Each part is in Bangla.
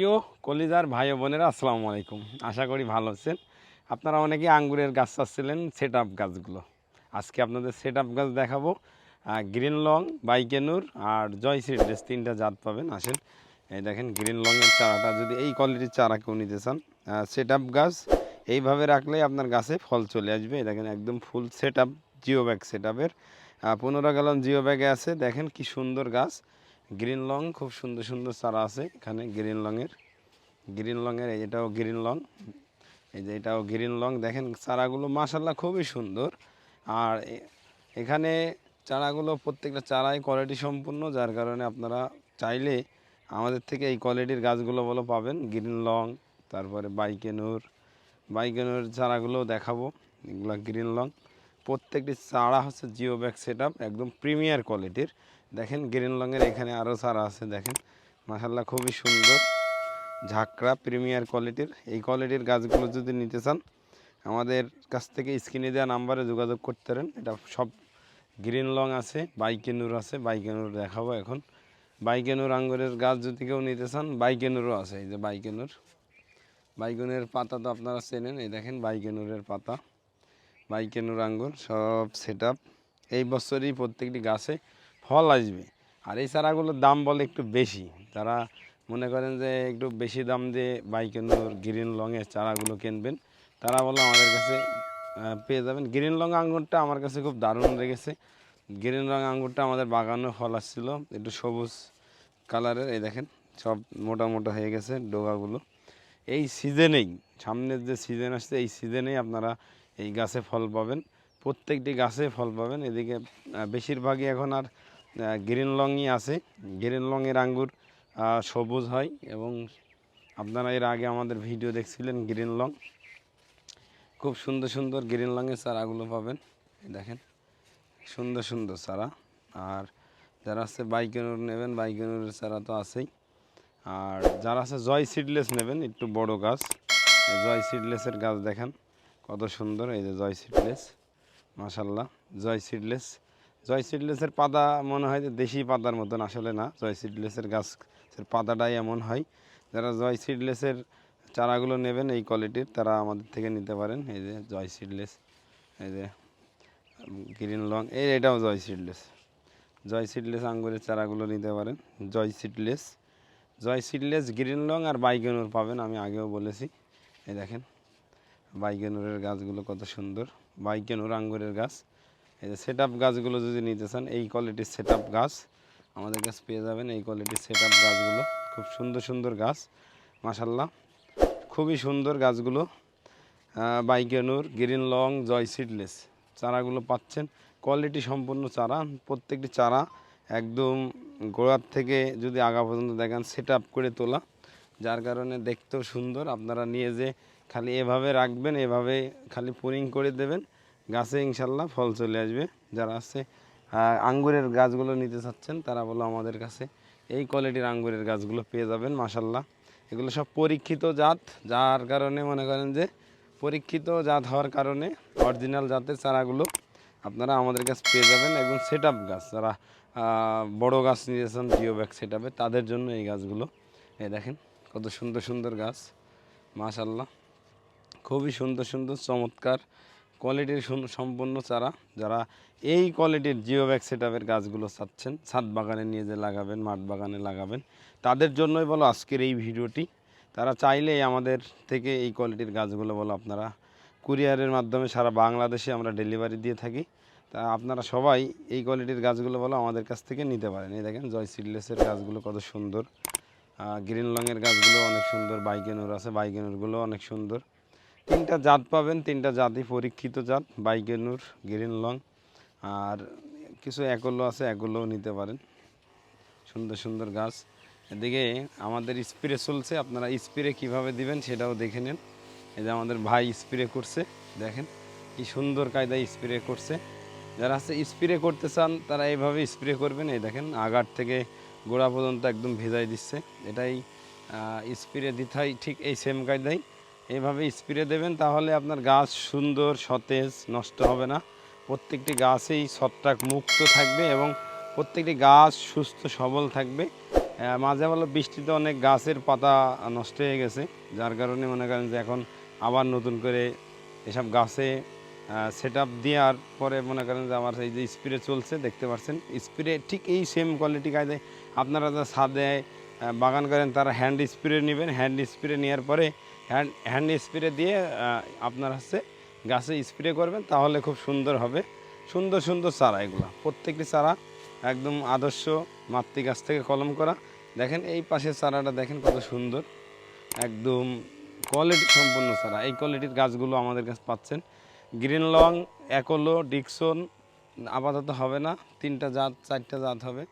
প্রিয় কলিজার ভাই বোনেরা, আসসালামু আলাইকুম। আশা করি ভালো আছেন। আপনারা অনেকেই আঙ্গুরের গাছ চাচ্ছিলেন সেট আপ গাছগুলো। আজকে আপনাদের সেট আপ গাছ দেখাবো। গ্রিন লং, বাইকেনুর আর জয় সিডলেস তিনটা জাত পাবেন। আসেন, এই দেখেন গ্রিন লংয়ের চারাটা। যদি এই কোয়ালিটির চারা কেউ নিতে চান সেট আপ গাছ, এইভাবে রাখলে আপনার গাছে ফল চলে আসবে। দেখেন একদম full set up geo bag set আপের পনেরো গ্যালন জিও ব্যাগে আছে। দেখেন কি সুন্দর গাছ। গ্রিন লং খুব সুন্দর সুন্দর চারা আছে এখানে গ্রিন লংয়ের গ্রিন লংয়ের এটাও গ্রিন লং এই যে এটাও গ্রিন লং দেখেন চারাগুলো মাসাল্লাহ খুবই সুন্দর। আর এখানে চারাগুলো প্রত্যেকটা চারাই কোয়ালিটি সম্পূর্ণ, যার কারণে আপনারা চাইলে আমাদের থেকে এই কোয়ালিটির গাছগুলো বলো পাবেন। গ্রিন লং তারপরে বাইকেনুর বাইকেনুর চারাগুলো দেখাবো, এগুলো গ্রিন লং প্রত্যেকটি চারা হচ্ছে জিও ব্যাগ সেট একদম প্রিমিয়ার কোয়ালিটির দেখেন গ্রিন লংয়ের এখানে আরও চারা আছে, দেখেন। মাসাল্লাহ খুবই সুন্দর ঝাঁকড়া প্রিমিয়ার কোয়ালিটির এই কোয়ালিটির গাছগুলো যদি নিতে চান, আমাদের কাছ থেকে স্ক্রিনে দেওয়া নাম্বারে যোগাযোগ করতে পারেন। এটা সব গ্রিন লং আছে, বাইকেনুর আছে, বাইকেনুর দেখাবো এখন। বাইকেনুর আঙ্গুরের গাছ যদি কেউ নিতে চান, বাইকেনুরও আছে, এই যে বাইকেনুর। বাইকেনুরের পাতা তো আপনারা চেনেন, এই দেখেন বাইকেনুরের পাতা। বাইকেনুর আঙ্গুর সব সেট এই বছরই প্রত্যেকটি গাছে ফল আসবে। আর এই চারাগুলোর দাম বলে একটু বেশি। তারা মনে করেন যে একটু বেশি দাম দিয়ে বাইকেনুর গ্রিন লংয়ের চারাগুলো কিনবেন, তারা বলে আমাদের কাছে পেয়ে যাবেন। গ্রিন লং আঙ্গুরটা আমার কাছে খুব দারুণ লেগেছে। গ্রিন রং আঙ্গুরটা আমাদের বাগানে ফল আসছিল, একটু সবুজ কালারের, এই দেখেন, সব মোটা মোটা হয়ে গেছে ডোগাগুলো। এই সিজনেই সামনের যে সিজন আসছে, এই সিজনেই আপনারা এই গাছে ফল পাবেন। প্রত্যেকটি গাছে ফল পাবেন। এদিকে বেশিরভাগই এখন আর গ্রিন লংই আছে। গ্রিন লংয়ের আঙ্গুর সবুজ হয় এবং আপনারা এর আগে আমাদের ভিডিও দেখছিলেন গ্রিন লং। খুব সুন্দর সুন্দর গ্রিন লংয়ের চারাগুলো পাবেন। দেখেন, সুন্দর সুন্দর চারা। আর যারা আছে বাইকেনুর নেবেন, বাইকেনুরের চারা তো আছেই। আর যারা আছে জয় সিডলেস নেবেন, একটু বড় গাছ। জয় সিডলেসের গাছ দেখেন। কত সুন্দর, এই যে জয় সিডলেস মাশাল্লাহ জয় সিডলেস। জয় সিডলেসের পাতা মনে হয় যে দেশি পাতার মতন, আসলে না, জয় সিডলেসের গাছের পাতাটাই এমন হয়। যারা জয় সিডলেসের চারাগুলো নেবেন, এই কোয়ালিটির, তারা আমাদের থেকে নিতে পারেন। এই যে জয় সিডলেস, এই যে গ্রিন লং, এই এটাও জয় সিডলেস। জয় সিডলেস আঙ্গুরের চারাগুলো নিতে পারেন। Joy seedless Joy seedless, green long আর বাইগেনুর পাবেন, আমি আগেও বলেছি। এই দেখেন বাইগেনুরের গাছগুলো কত সুন্দর। বাইগেনুর আঙ্গুরের গাছ। এই যে সেট গাছগুলো যদি নিতে চান, এই কোয়ালিটির সেট গাছ আমাদের কাছে পেয়ে যাবেন। এই কোয়ালিটির সেট গাছগুলো খুব সুন্দর সুন্দর গাছ মাসাল্লাহ খুবই সুন্দর গাছগুলো। Baikonur green long, Joy seedless চারাগুলো পাচ্ছেন। কোয়ালিটি সম্পূর্ণ চারা, প্রত্যেকটি চারা একদম গোড়ার থেকে যদি আগা পর্যন্ত দেখেন সেট করে তোলা। যার কারণে দেখতেও সুন্দর। আপনারা নিয়ে যে খালি এভাবে রাখবেন, এভাবে খালি পুরিং করে দেবেন, গাছে ইনশাল্লাহ ফল চলে আসবে। যারা আছে আঙ্গুরের গাছগুলো নিতে চাচ্ছেন, তারা বলো আমাদের কাছে এই কোয়ালিটির আঙ্গুরের গাছগুলো পেয়ে যাবেন মাসাল্লাহ এগুলো সব পরীক্ষিত জাত, যার কারণে মনে করেন যে পরীক্ষিত জাত হওয়ার কারণে অরিজিনাল জাতের চারাগুলো আপনারা আমাদের কাছে পেয়ে যাবেন। একদম সেট গাছ, যারা বড় গাছ নিয়েছেন জিও ব্যাগ সেট তাদের জন্য এই গাছগুলো। এই দেখেন, কত সুন্দর সুন্দর গাছ, মাশাল্লাহ। খুবই সুন্দর সুন্দর, চমৎকার কোয়ালিটির সম্পূর্ণ চারা। যারা এই কোয়ালিটির জিও ব্যাগ সেট গাছগুলো চাচ্ছেন, ছাদ বাগানে নিয়ে যে লাগাবেন, মাঠ বাগানে লাগাবেন, তাদের জন্যই বলো আজকের এই ভিডিওটি। তারা চাইলেই আমাদের থেকে এই কোয়ালিটির গাছগুলো বলো আপনারা কুরিয়ারের মাধ্যমে সারা বাংলাদেশে আমরা ডেলিভারি দিয়ে থাকি। তা আপনারা সবাই এই কোয়ালিটির গাছগুলো বলো আমাদের কাছ থেকে নিতে পারেন। এই দেখেন জয় সিডলেসের গাছগুলো কত সুন্দর। গ্রিন লংয়ের গাছগুলো অনেক সুন্দর, বাইকেনুর আছে, বাইকেনুরগুলো অনেক সুন্দর। তিনটা জাত পাবেন, তিনটা জাতই পরীক্ষিত জাত বাইকেনুর গ্রিন লং, আর কিছু একলো আছে, একলোও নিতে পারেন। সুন্দর সুন্দর গাছ। এদিকে আমাদের স্প্রে চলছে, আপনারা স্প্রে কীভাবে দিবেন সেটাও দেখে নেন। এই যে আমাদের ভাই স্প্রে করছে, দেখেন কি সুন্দর কায়দায় স্প্রে করছে। যারা আছে স্প্রে করতে চান, তারা এইভাবে স্প্রে করবেন। এই দেখেন, আগার থেকে গোড়া পর্যন্ত একদম ভেজাই দিচ্ছে। এটাই স্প্রে দিতে ঠিক এই সেম কায়দায়। এইভাবে স্প্রে দেবেন তাহলে আপনার গাছ সুন্দর, সতেজ, নষ্ট হবে না। প্রত্যেকটি গাছেই ছত্রাক মুক্ত থাকবে এবং প্রত্যেকটি গাছ সুস্থ, সবল থাকবে। মাঝে ভালো বৃষ্টিতে অনেক গাছের পাতা নষ্ট হয়ে গেছে, যার কারণে মনে করেন যে এখন আবার নতুন করে এসব গাছে সেট আপ দেওয়ার পরে মনে করেন যে আমার এই যে স্প্রে চলছে, দেখতে পাচ্ছেন। স্প্রে ঠিক এই সেম কোয়ালিটি কায়দায় আপনারা যা ছাদে বাগান করেন, তারা হ্যান্ড স্প্রে নেবেন। হ্যান্ড স্প্রে নেওয়ার পরে হ্যান্ড হ্যান্ড স্প্রে দিয়ে আপনার হচ্ছে গাছে স্প্রে করবেন, তাহলে খুব সুন্দর হবে। সুন্দর সুন্দর চারা এগুলো। প্রত্যেকটি চারা একদম আদর্শ মাতৃ গাছ থেকে কলম করা। দেখেন এই পাশের চারাটা দেখেন কত সুন্দর। একদম কোয়ালিটি সম্পন্ন চারা। এই কোয়ালিটির গাছগুলো আমাদের কাছে পাচ্ছেন। গ্রিন লং একলো ডিকসন আপাতত হবে না। তিনটা জাত, চারটা জাত হবে।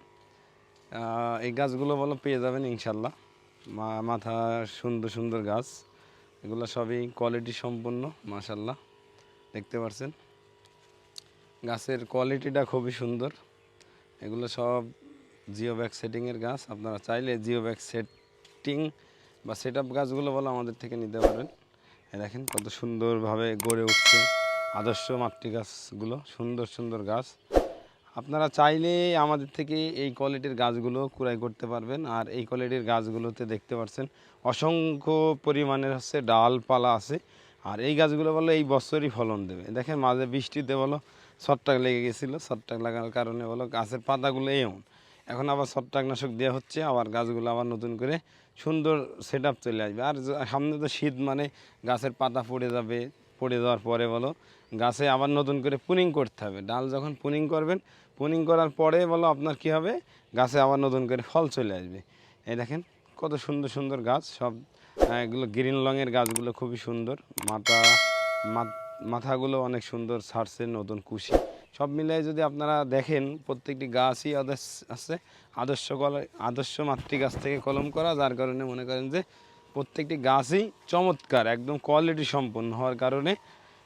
এই গাছগুলো বলো পেয়ে যাবেন ইনশাল্লাহ। মাথা সুন্দর সুন্দর গাছ। এগুলো সবই কোয়ালিটি সম্পন্ন মাশাল্লাহ দেখতে পাচ্ছেন গাছের কোয়ালিটিটা খুবই সুন্দর। এগুলো সব জিও ব্যাগ সেটিংয়ের গাছ। আপনারা চাইলে জিও ব্যাগ সেটিং বা সেট আপ গাছগুলো বলো আমাদের থেকে নিতে পারেন। দেখেন কত সুন্দরভাবে গড়ে উঠছে। আদর্শ মাতৃ গাছগুলো সুন্দর সুন্দর গাছ। আপনারা চাইলে আমাদের থেকে এই কোয়ালিটির গাছগুলো কুড়াই করতে পারবেন। আর এই কোয়ালিটির গাছগুলোতে দেখতে পাচ্ছেন, অসংখ্য পরিমাণের হচ্ছে ডালপালা আছে। আর এই গাছগুলো বলো এই বছরই ফলন দেবে। দেখেন মাঝে বৃষ্টিতে বলো ছট্টাক লেগে গেছিল। ছট্টাক লাগার কারণে বলো, গাছের পাতাগুলো এমন। এখন আবার ছট্টাকনাশক দেওয়া হচ্ছে, আবার গাছগুলো আবার নতুন করে সুন্দর সেট চলে আসবে। আর সামনে তো শীত মানে গাছের পাতা পড়ে যাবে। পড়ে যাওয়ার পরে বলো, গাছে আবার নতুন করে পুনিং করতে হবে। ডাল যখন পুনিং করবেন, পুনিং করার পরে বলো আপনার কি হবে? গাছে আবার নতুন করে ফল চলে আসবে। এই দেখেন কত সুন্দর সুন্দর গাছ। সব এগুলো গ্রিন লংয়ের গাছগুলো খুবই সুন্দর। মাথা মাথাগুলো অনেক সুন্দর ছাড়ছে নতুন কুশি। সব মিলিয়ে যদি আপনারা দেখেন, প্রত্যেকটি গাছই আদর্শ আছে। আদর্শ কল, আদর্শ মাতৃ গাছ থেকে কলম করা, যার কারণে মনে করেন যে প্রত্যেকটি গাছই চমৎকার, একদম কোয়ালিটি সম্পন্ন হওয়ার কারণে।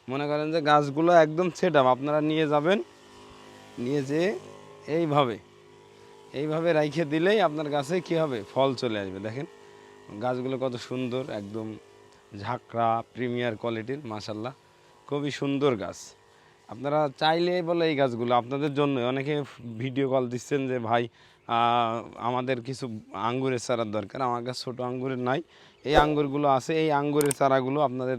মনে করেন যে গাছগুলো একদম সেট আপনারা নিয়ে যাবেন, নিয়ে যেয়ে এইভাবে এইভাবে রাইখে দিলেই আপনার গাছে কি হবে? ফল চলে আসবে, দেখেন। গাছগুলো কত সুন্দর, একদম ঝাঁকড়া প্রিমিয়ার কোয়ালিটির মাসাল্লাহ খুবই সুন্দর গাছ। আপনারা চাইলে বলে এই গাছগুলো আপনাদের জন্য। অনেকে ভিডিও কল দিচ্ছেন যে, ভাই আমাদের কিছু আঙ্গুরের চারার দরকার। আমার কাছে ছোটো আঙ্গুরের নাই। এই আঙ্গুরগুলো আছে। এই আঙ্গুরের চারাগুলো আপনাদের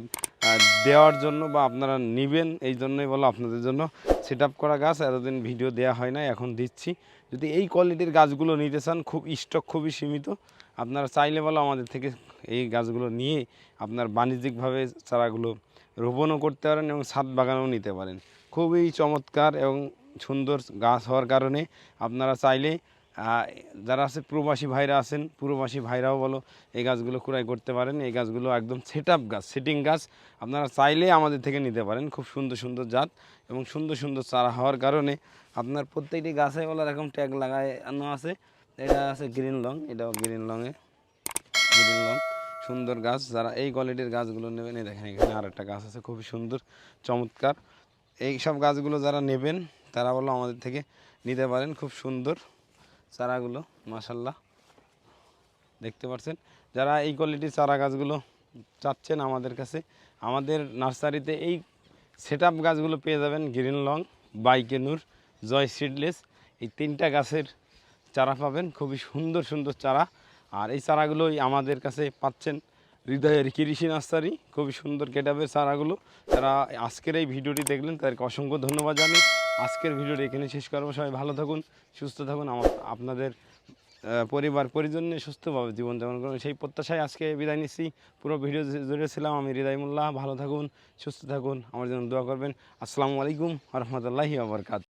দেওয়ার জন্য বা আপনারা নেবেন, এই জন্যই বলো আপনাদের জন্য সেট করা গাছ। এতদিন ভিডিও দেওয়া হয় না এখন দিচ্ছি। যদি এই কোয়ালিটির গাছগুলো নিতে চান, খুব স্টক খুবই সীমিত। আপনারা চাইলে বলো আমাদের থেকে এই গাছগুলো নিয়ে আপনার বাণিজ্যিকভাবে চারাগুলো রোপণও করতে পারেন এবং ছাদ বাগানেও নিতে পারেন। খুবই চমৎকার এবং সুন্দর গাছ হওয়ার কারণে আপনারা চাইলে যারা আছে প্রবাসী ভাইরা আছেন, প্রবাসী ভাইরাও বলো, এই গাছগুলো ক্রয় করতে পারেন। এই গাছগুলো একদম সেট গাছ, সেটিং গাছ আপনারা চাইলে আমাদের থেকে নিতে পারেন। খুব সুন্দর সুন্দর জাত এবং সুন্দর সুন্দর চারা হওয়ার কারণে আপনার প্রত্যেকটি গাছে বলো এরকম ট্যাগ লাগানো আছে। এটা আছে গ্রিন লং, এটাও গ্রিন লংয়ে গ্রিন লং। সুন্দর গাছ, যারা এই কোয়ালিটির গাছগুলো নেবেন, এই দেখেন এখানে আর একটা গাছ আছে, খুবই সুন্দর, চমৎকার। এই সব গাছগুলো যারা নেবেন, তারা বলো আমাদের থেকে নিতে পারেন, খুব সুন্দর চারাগুলো মাসাল্লাহ দেখতে পাচ্ছেন? যারা এই কোয়ালিটির চারা গাছগুলো চাচ্ছেন আমাদের কাছে, আমাদের নার্সারিতে এই সেট গাছগুলো পেয়ে যাবেন green long, Baikonur, Joy seedless এই তিনটা গাছের চারা পাবেন, খুবই সুন্দর সুন্দর চারা। আর এই চারাগুলোই আমাদের কাছে পাচ্ছেন হৃদয়ের কৃষি নার্সারি খুবই সুন্দর কেটাবের চারাগুলো। যারা আজকের এই ভিডিওটি দেখলেন, তাদেরকে অসংখ্য ধন্যবাদ জানাই। আজকের ভিডিওটি এখানে শেষ করব। সবাই ভালো থাকুন, সুস্থ থাকুন। আমার, আপনাদের পরিবার, পরিজন নিয়ে সুস্থভাবে জীবনযাপন করুন। সেই প্রত্যাশায় আজকে বিদায় নিচ্ছি। পুরো ভিডিও জুড়ে ছিলাম আমি হৃদয় মোল্লাহ ভালো থাকুন, সুস্থ থাকুন। আমার জন্য দোয়া করবেন। আসসালামু আলাইকুম রহমতুল্লাহি আবরকাত